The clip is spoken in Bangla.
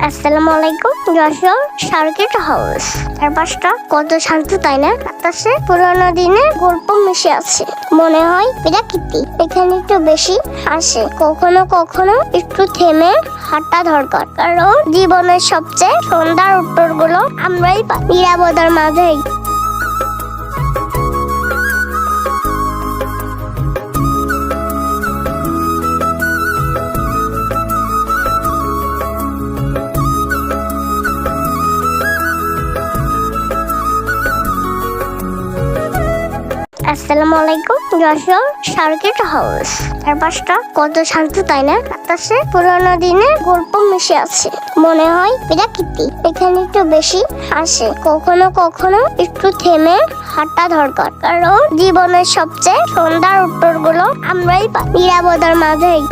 আসসালামু আলাইকুম, যশোর সার্কিট হাউস চারপাশটা কত শান্ত, তাই না? বাতাসে পুরোনো দিনের গল্প মিশে আছে। মনে হয় প্রাকৃতি এখানে একটু বেশি আসে। কখনো কখনো একটু থেমে হাঁটা দরকার। কারণ জীবনের সবচেয়ে সুন্দর উত্তরগুলো আমরাই পাই। নিরাপদার মাঝেই আসসালামু আলাইকুম যশোর সার্কিট হাউস চারপাশটা কত শান্ত তাই না? বাতাসে পুরোনো দিনের গল্প মিশে আছে। মনে হয় প্রাকৃতি এখানে একটু বেশি আসে। কখনো কখনো একটু থেমে হাঁটা দরকার। কারণ জীবনের সবচেয়ে সন্ধ্যার উত্তরগুলো আমরাই পাই। নিরাপদার মাঝেই